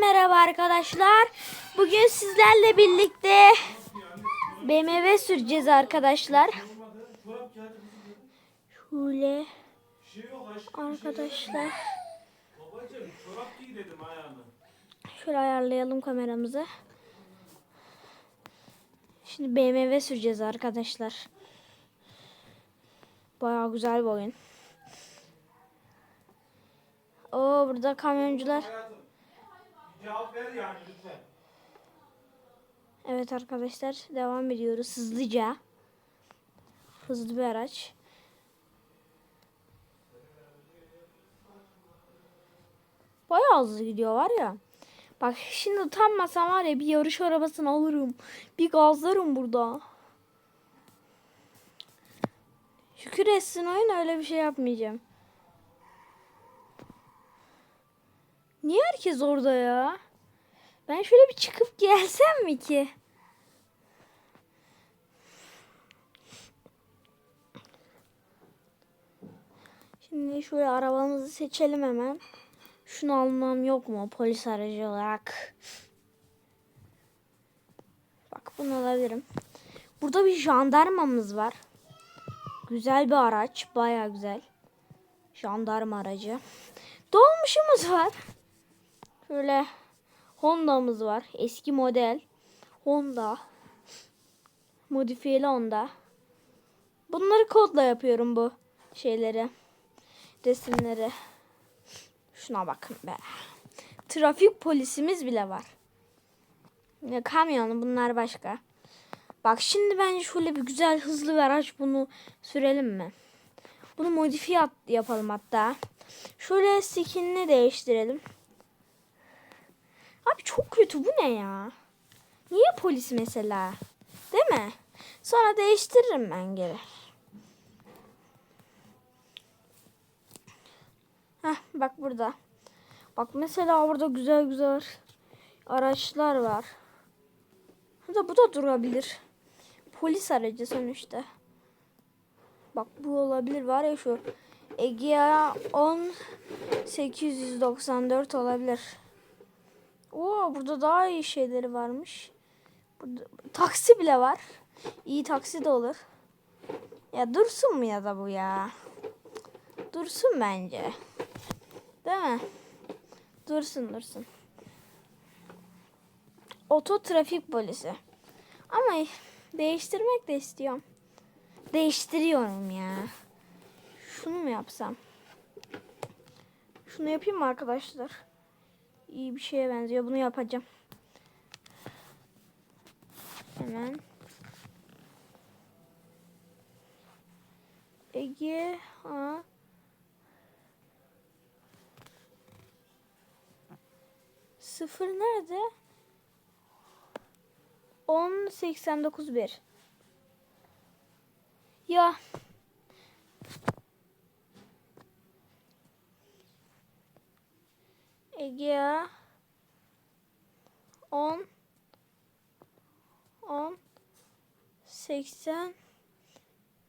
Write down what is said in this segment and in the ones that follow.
merhaba arkadaşlar. Bugün sizlerle birlikte BMW süreceğiz arkadaşlar. Şöyle arkadaşlar. Şöyle ayarlayalım kameramızı. Şimdi BMW süreceğiz arkadaşlar. Bayağı güzel bir oyun. Oo burada kamyoncular. Cevap ver yani lütfen. Evet arkadaşlar devam ediyoruz hızlıca. Hızlı bir araç. Bayağı hızlı gidiyor var ya. Bak şimdi utanmasam var ya bir yarış arabasını alırım. Bir gazlarım burada. Şükür etsin oyun öyle bir şey yapmayacağım. Niye herkes orada ya? Ben şöyle bir çıkıp gelsem mi ki? Şimdi şöyle arabamızı seçelim hemen. Şunu almam yok mu polis aracı olarak? Bak bunu alabilirim. Burada bir jandarmamız var. Güzel bir araç. Baya güzel. Jandarma aracı. Dolmuşumuz var. Şöyle Honda'mız var. Eski model. Honda. Modifiyeli Honda. Bunları kodla yapıyorum bu şeyleri. Resimleri. Şuna bakın be. Trafik polisimiz bile var. Ya kamyon bunlar başka. Bak şimdi bence şöyle bir güzel hızlı bir araç bunu sürelim mi? Bunu modifiye yapalım hatta. Şöyle skinini değiştirelim. Abi çok kötü bu ne ya? Niye polis mesela? Değil mi? Sonra değiştiririm ben geri. Heh bak burada. Bak mesela burada güzel güzel araçlar var. Hatta bu da durabilir. Polis aracı sonuçta. Bak bu olabilir var ya şu. Egea 10894 olabilir. Oo burada daha iyi şeyleri varmış. Burada taksi bile var. İyi taksi de olur. Ya dursun mu ya da bu ya? Dursun bence. Değil mi? Dursun dursun. Oto trafik polisi. Ama değiştirmek de istiyorum. Değiştiriyorum ya. Şunu mu yapsam? Şunu yapayım mı arkadaşlar? İyi bir şeye benziyor. Bunu yapacağım. Hemen. Ege ha. Sıfır nerede? 1089 bir. Ya Egea 10 10 80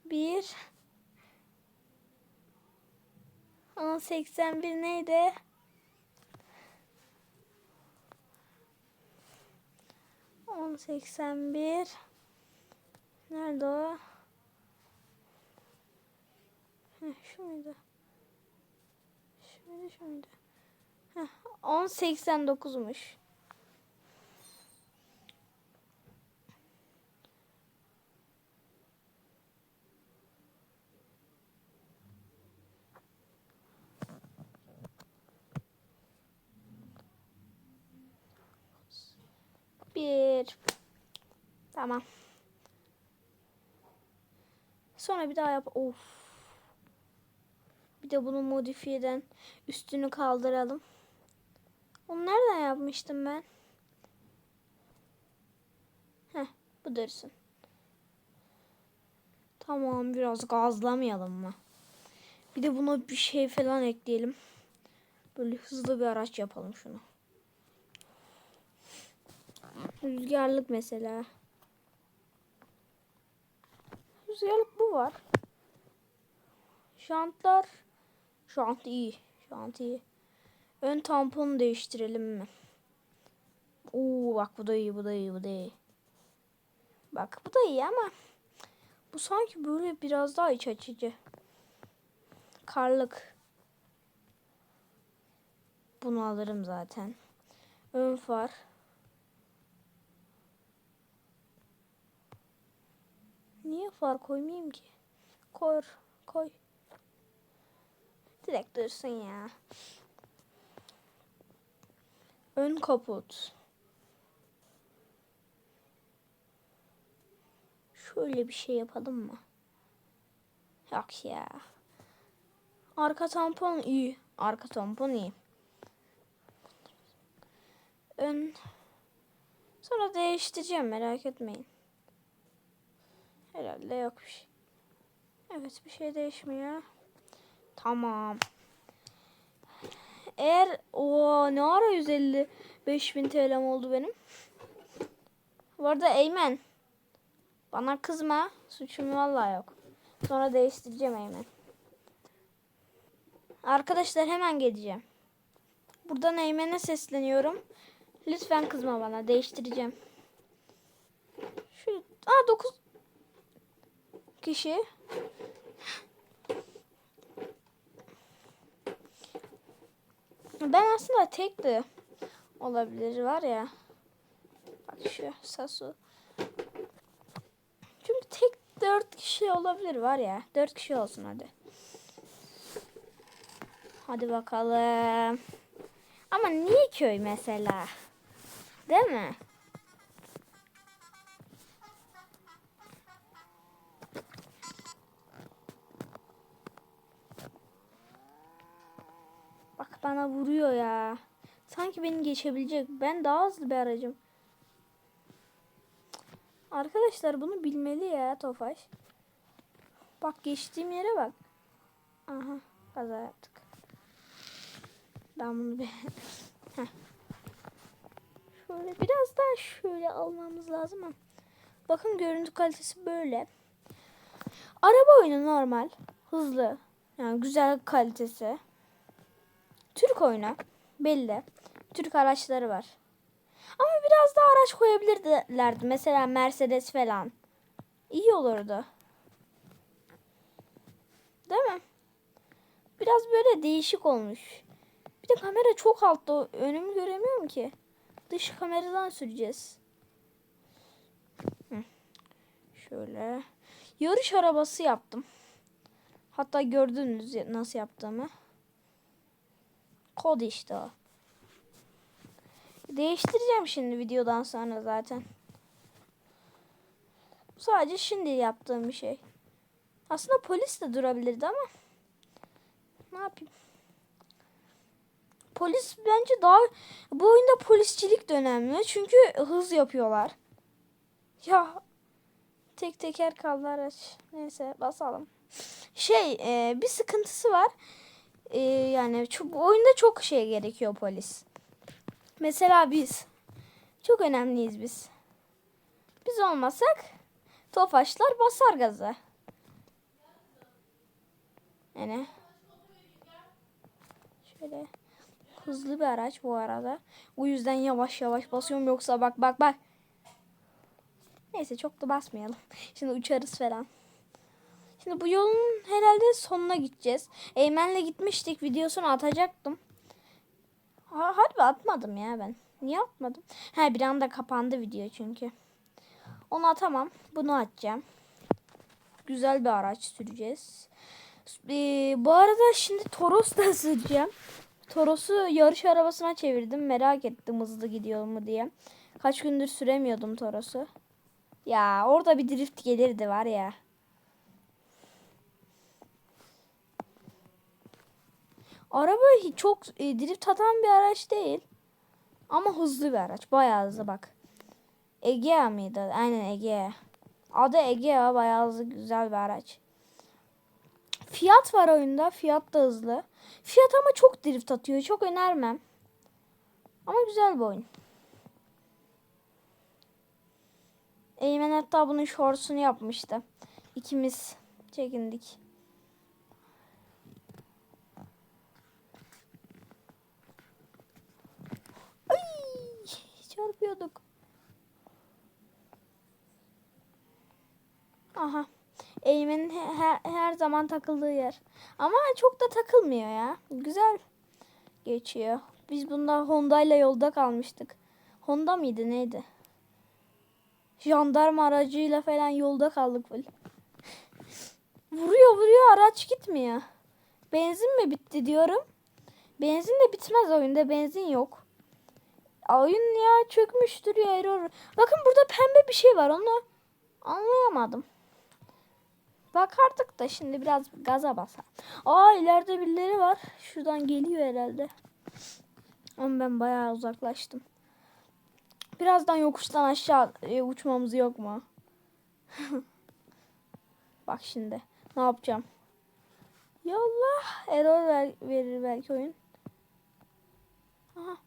1 10 81 neydi? On seksen bir. Nerede o? Heh, şu muydu? Şu muydu, şu muydu? Heh, 10.89'muş. Bir. Tamam. Sonra bir daha yap. Of. Bir de bunu modifiyeden üstünü kaldıralım. Onu nereden yapmıştım ben? Heh, bu dursun. Tamam, biraz gazlamayalım mı? Bir de buna bir şey falan ekleyelim. Böyle hızlı bir araç yapalım şunu. Rüzgarlık mesela. Rüzgarlık bu var. Şantlar. Şant iyi. Şant iyi. Ön tamponu değiştirelim mi? Oo bak bu da iyi bu da iyi bu da iyi. Bak bu da iyi ama bu sanki böyle biraz daha iç açıcı. Karlık. Bunu alırım zaten. Ön far. Niye far koymayayım ki? Koy, koy. Direkt dursun ya. Ön kaput. Şöyle bir şey yapalım mı? Yok ya. Arka tampon iyi. Arka tampon iyi. Ön sonra değiştireceğim merak etmeyin. Herhalde yok bir şey. Evet bir şey değişmiyor. Tamam. Eğer o ne ara 155 bin TL'm oldu benim. Bu arada Eymen. Bana kızma. Suçum vallahi yok. Sonra değiştireceğim Eymen. Arkadaşlar hemen geleceğim. Buradan Eymen'e sesleniyorum. Lütfen kızma bana. Değiştireceğim. Şu Aa 9 kişi. Ben aslında tek de olabilir var ya. Bak şu Sasu. Çünkü tek dört kişi olabilir var ya. Dört kişi olsun hadi. Hadi bakalım. Ama niye köy mesela? Değil mi? Bak bana vuruyor ya. Geçebilecek. Ben daha hızlı bir aracım. Arkadaşlar bunu bilmeli ya Tofaş. Bak geçtiğim yere bak. Aha kaza yaptık. Ben bunu bir... Şöyle biraz daha şöyle almamız lazım ama. Bakın görüntü kalitesi böyle. Araba oyunu normal. Hızlı. Yani güzel kalitesi. Türk oyunu. Belli. Türk araçları var. Ama biraz daha araç koyabilirlerdi. Mesela Mercedes falan. İyi olurdu. Değil mi? Biraz böyle değişik olmuş. Bir de kamera çok altta. Önümü göremiyorum ki. Dış kameradan süreceğiz. Şöyle. Yarış arabası yaptım. Hatta gördünüz nasıl yaptığımı. Kod işte o. Değiştireceğim şimdi videodan sonra zaten. Sadece şimdi yaptığım bir şey. Aslında polis de durabilirdi ama ne yapayım? Polis bence daha bu oyunda polisçilik de önemli. Çünkü hız yapıyorlar. Ya tek teker kaldı araç. Neyse basalım. Şey e, bir sıkıntısı var. E, yani bu oyunda çok şey gerekiyor polis. Mesela biz. Çok önemliyiz biz. Biz olmasak tofaşlar basar gaza. Yani şöyle hızlı bir araç bu arada. O yüzden yavaş yavaş basıyorum yoksa bak bak bak. Neyse çok da basmayalım. Şimdi uçarız falan. Şimdi bu yolun herhalde sonuna gideceğiz. Eymen'le gitmiştik. Videosunu atacaktım. Ha, harbi atmadım ya ben. Niye atmadım? Ha bir anda kapandı video çünkü. Onu atamam. Bunu atacağım. Güzel bir araç süreceğiz. Ee, bu arada şimdi Toros da süreceğim. Toros'u yarış arabasına çevirdim. Merak ettim hızlı gidiyor mu diye. Kaç gündür süremiyordum Toros'u. Ya orada bir drift gelirdi var ya. Araba çok e, drift atan bir araç değil. Ama hızlı bir araç. Bayağı hızlı bak. Egea mıydı? Aynen Egea. Adı Egea. Bayağı hızlı güzel bir araç. Fiyat var oyunda. Fiyat da hızlı. Fiyat ama çok drift atıyor. Çok önermem. Ama güzel bir oyun. Eymen hatta bunun shortsunu yapmıştı. İkimiz çekindik. Ay, çarpıyor. Yapıyorduk. Aha. Eğimin he- her, her zaman takıldığı yer. Ama çok da takılmıyor ya. Güzel geçiyor. Biz bunda Honda ile yolda kalmıştık. Honda mıydı neydi? Jandarma aracıyla falan yolda kaldık böyle. Vuruyor vuruyor araç gitmiyor. Benzin mi bitti diyorum. Benzin de bitmez oyunda benzin yok. Oyun ya çökmüştür ya error. Bakın burada pembe bir şey var onu anlayamadım. Bak artık da şimdi biraz gaza basar. Aa ileride birileri var. Şuradan geliyor herhalde. Ama ben bayağı uzaklaştım. Birazdan yokuştan aşağı e, uçmamız yok mu? Bak şimdi ne yapacağım? Yallah error ver- verir belki oyun. Aha,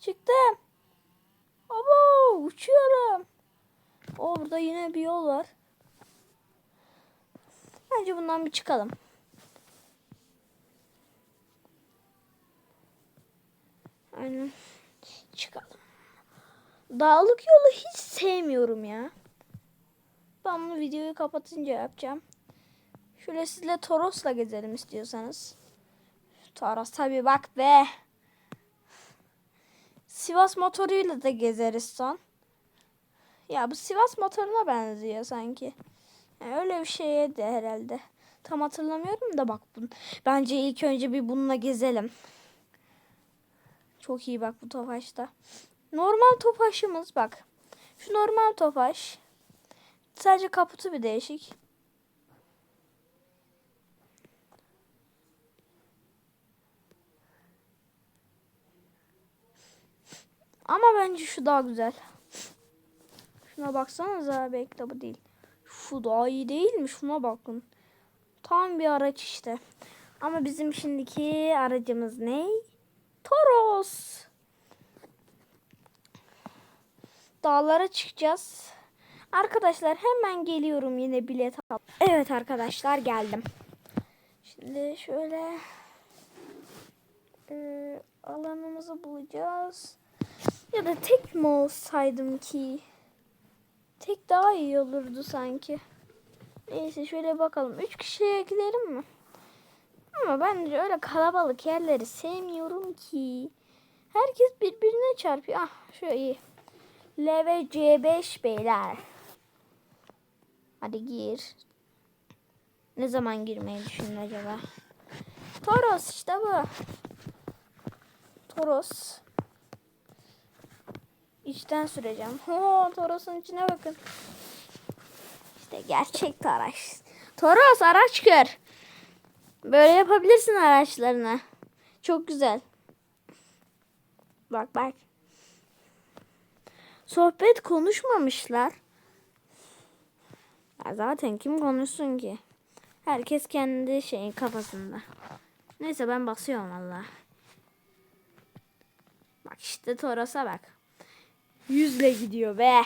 çıktım. Abo uçuyorum. O burada yine bir yol var. Bence bundan bir çıkalım. Aynen. Çıkalım. Dağlık yolu hiç sevmiyorum ya. Ben bunu videoyu kapatınca yapacağım. Şöyle sizle Toros'la gezelim istiyorsanız. Toros tabi bak be. Sivas motoruyla da gezeriz son. Ya bu Sivas motoruna benziyor sanki. Yani öyle bir şeye de herhalde. Tam hatırlamıyorum da bak bun. Bence ilk önce bir bununla gezelim. Çok iyi bak bu tofaşta. Normal tofaşımız bak. Şu normal tofaş. Sadece kaputu bir değişik. Ama bence şu daha güzel. Şuna baksanıza belki de bu değil. Şu daha iyi değil mi? Şuna bakın. Tam bir araç işte. Ama bizim şimdiki aracımız ne? Toros. Dağlara çıkacağız. Arkadaşlar hemen geliyorum yine bilet al. Evet arkadaşlar geldim. Şimdi şöyle e, alanımızı bulacağız. Ya da tek mi olsaydım ki? Tek daha iyi olurdu sanki. Neyse şöyle bakalım. Üç kişiye gidelim mi? Ama bence öyle kalabalık yerleri sevmiyorum ki. Herkes birbirine çarpıyor. Ah şu iyi. LV C5 beyler. Hadi gir. Ne zaman girmeyi düşündün acaba? Toros işte bu. Toros. İçten süreceğim. Oo, Toros'un içine bakın. İşte gerçek Toros. Toros araç kör. Böyle yapabilirsin araçlarını. Çok güzel. Bak bak. Sohbet konuşmamışlar. Ya zaten kim konuşsun ki? Herkes kendi şeyin kafasında. Neyse ben basıyorum valla. Bak işte Toros'a bak. Yüzle gidiyor be.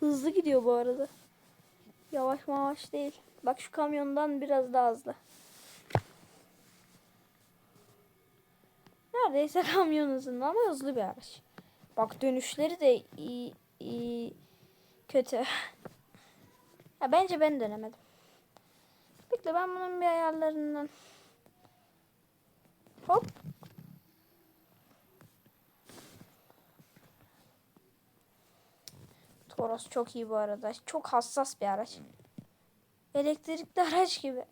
Hızlı gidiyor bu arada. Yavaş mavaş değil. Bak şu kamyondan biraz daha hızlı. Neredeyse kamyon hızında ama hızlı bir araç. Bak dönüşleri de iyi, iyi kötü. ya bence ben dönemedim. Bekle ben bunun bir ayarlarından. Hop. Toros çok iyi bu arada. Çok hassas bir araç. Elektrikli araç gibi.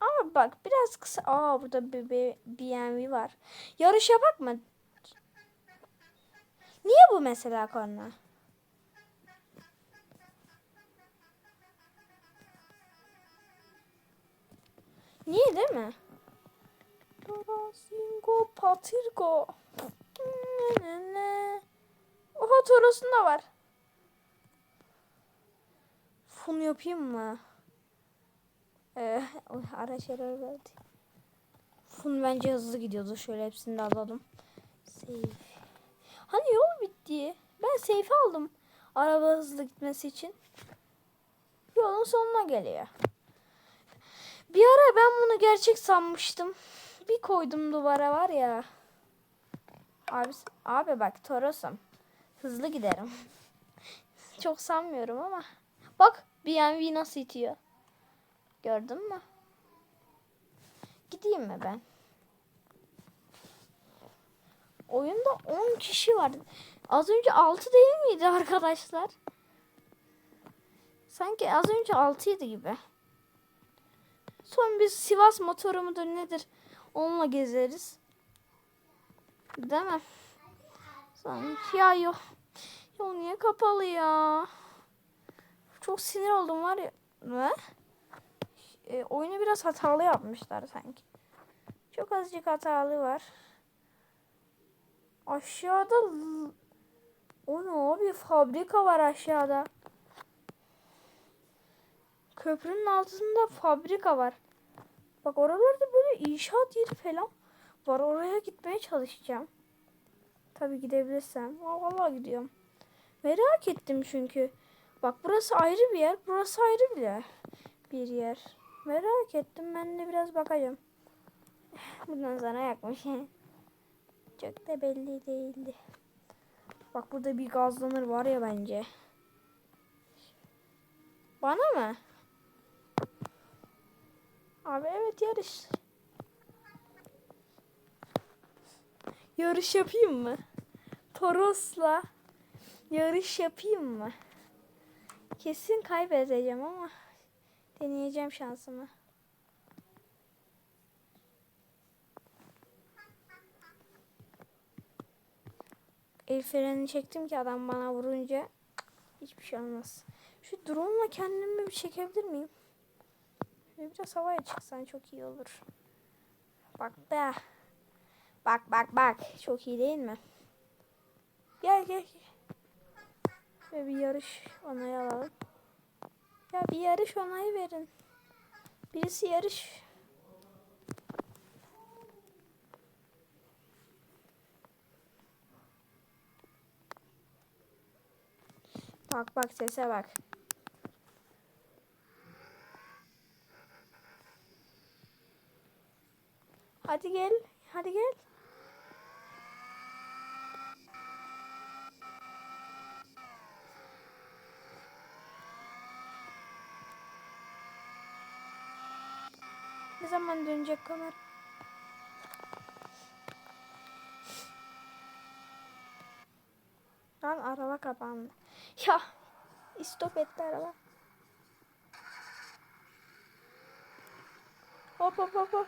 Ama bak biraz kısa. Aa burada bir, BMW var. Yarışa bakma. Niye bu mesela korna? Niye değil mi? Torosingo Patirgo. Oha Toros'un da var. Fon yapayım mı? Ee, oy, araç error verdi. Fun bence hızlı gidiyordu. Şöyle hepsini de alalım. Save. Hani yol bitti. Ben safe aldım. Araba hızlı gitmesi için. Yolun sonuna geliyor. Bir ara ben bunu gerçek sanmıştım. Bir koydum duvara var ya. Abi, abi bak Toros'um. Hızlı giderim. Çok sanmıyorum ama. Bak BMW nasıl itiyor. Gördün mü? Gideyim mi ben? Oyunda 10 kişi var. Az önce 6 değil miydi arkadaşlar? Sanki az önce 6'ydı gibi. Son biz Sivas motoru mudur nedir? Onunla gezeriz. Değil mi? Sonra ya yok. Yol niye kapalı ya? Çok sinir oldum var ya. Ne? E, oyunu biraz hatalı yapmışlar sanki. Çok azıcık hatalı var. Aşağıda o ne abi fabrika var aşağıda. Köprünün altında fabrika var. Bak oralarda böyle inşaat yeri falan var. Oraya gitmeye çalışacağım. Tabii gidebilirsem. Vallahi gidiyorum. Merak ettim çünkü. Bak burası ayrı bir yer. Burası ayrı bir yer. Bir yer. Merak ettim. Ben de biraz bakacağım. Bundan sonra yakmış. Çok da belli değildi. Bak burada bir gazlanır var ya bence. Bana mı? Abi evet yarış. Yarış yapayım mı? Toros'la yarış yapayım mı? Kesin kaybedeceğim ama deneyeceğim şansımı. El frenini çektim ki adam bana vurunca hiçbir şey olmaz. Şu drone'la kendimi bir çekebilir miyim? Şöyle biraz havaya çıksan çok iyi olur. Bak be. Bak bak bak. Çok iyi değil mi? Gel gel. gel. Şöyle bir yarış onayı alalım. Ya bir yarış onayı verin. Birisi yarış. Bak bak sese bak. Hadi gel. Hadi gel. Zaman dönecek kamera? Lan araba kapandı. Ya istop etti araba. Hop hop hop hop.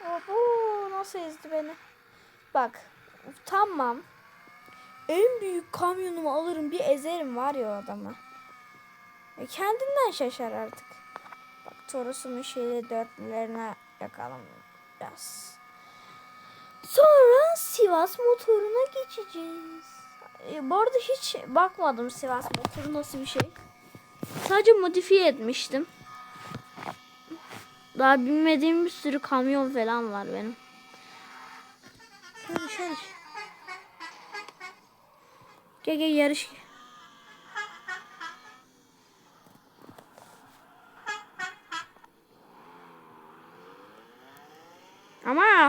Hop nasıl ezdi beni? Bak tamam. En büyük kamyonumu alırım bir ezerim var ya adamı. E, kendinden şaşar artık. Bak Toros'umun şeyle dörtlülerine yakalım biraz. Sonra Sivas motoruna geçeceğiz. E, bu arada hiç bakmadım Sivas motoru nasıl bir şey. Sadece modifiye etmiştim. Daha bilmediğim bir sürü kamyon falan var benim. Yarış yarış. Gel gel yarış.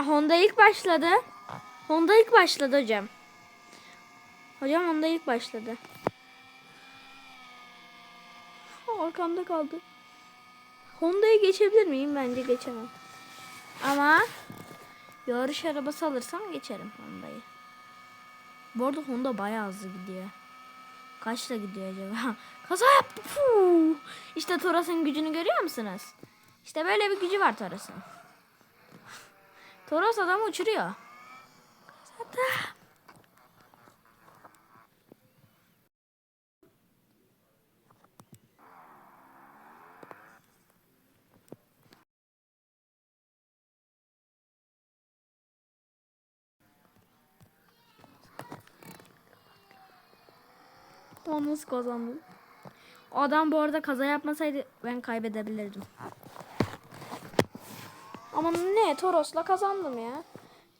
Honda ilk başladı. Honda ilk başladı hocam. Hocam Honda ilk başladı. Arkamda kaldı. Honda'yı geçebilir miyim? Bence geçemem. Ama yarış arabası alırsam geçerim Honda'yı. Bu arada Honda bayağı hızlı gidiyor. Kaçla gidiyor acaba? Kaza yaptı. Fuu. İşte Toros'un gücünü görüyor musunuz? İşte böyle bir gücü var Toros'un. Toros adamı uçuruyor. Kazada. O nasıl kazandım? O adam bu arada kaza yapmasaydı ben kaybedebilirdim. Ama ne Toros'la kazandım ya.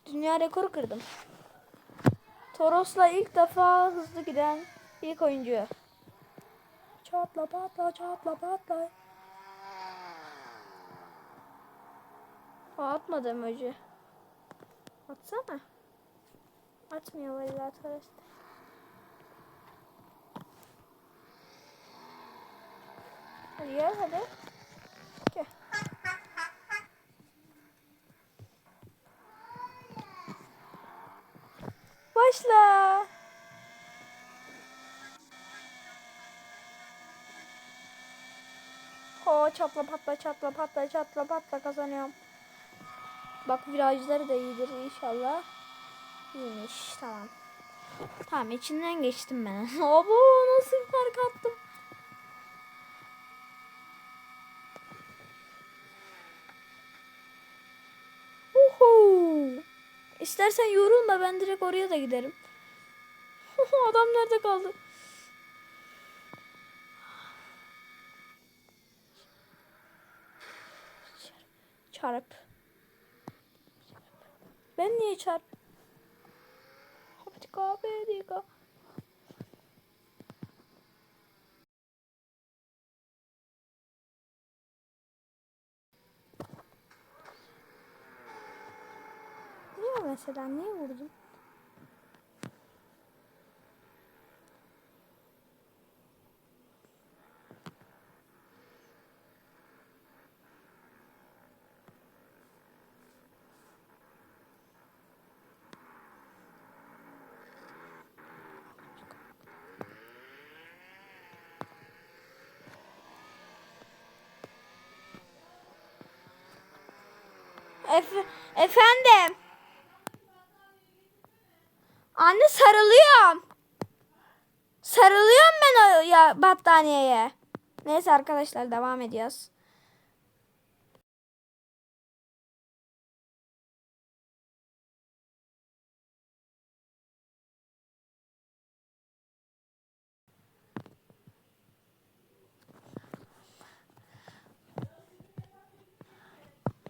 Dünya rekoru kırdım. Toros'la ilk defa hızlı giden ilk oyuncu. Çatla patla çatla patla. Aa, atmadı emoji. Atsana. Atmıyor vallahi Torres. Hadi gel hadi. Gel. Başla. Ho çatla patla çatla patla çatla patla kazanıyorum. Bak virajları da iyidir inşallah. İyiymiş tamam. Tamam içinden geçtim ben. Abo nasıl fark attım. İstersen yorulma ben direkt oraya da giderim. Adam nerede kaldı? Çarp. Ben niye çarp? Hadi kahve diga. Niye mesela? Niye vurdun? Efe, efendim. Anne sarılıyorum. Sarılıyorum ben o ya battaniyeye. Neyse arkadaşlar devam ediyoruz.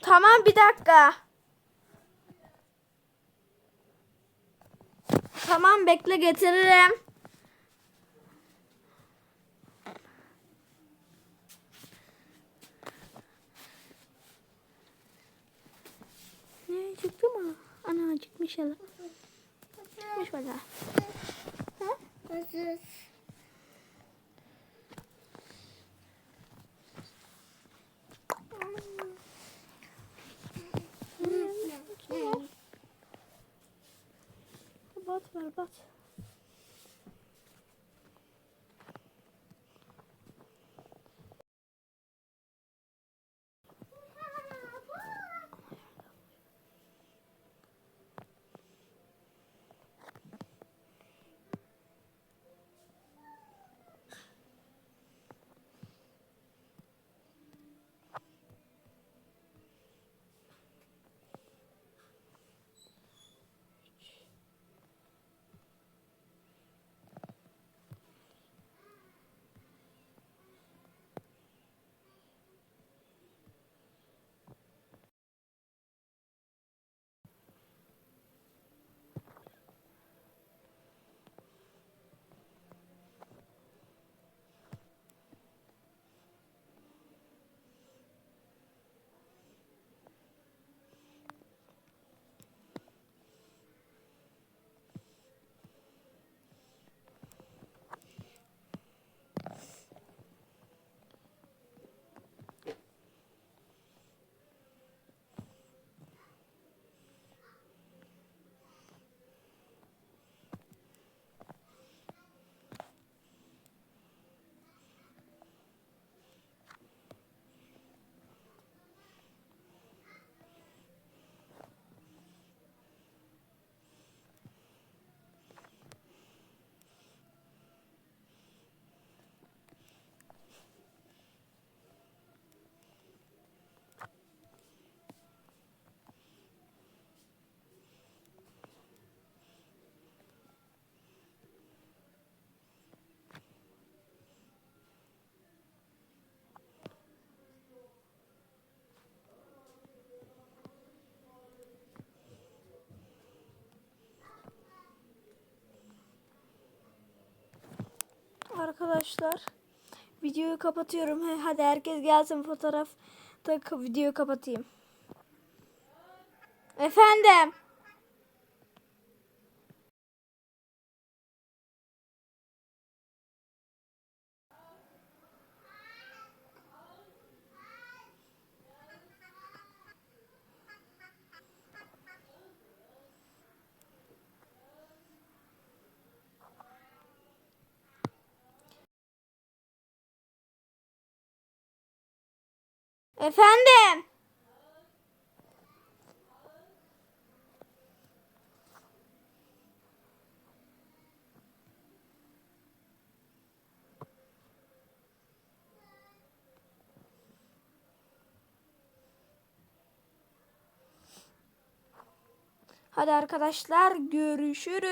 Tamam bir dakika. Tamam bekle getiririm. Ne çıktı mı? Ana çıkmış ya. Çıkmış valla. Hazır. Albert. Arkadaşlar videoyu kapatıyorum. Hadi herkes gelsin fotoğraf da videoyu kapatayım. Efendim. Efendim. Hadi arkadaşlar görüşürüz.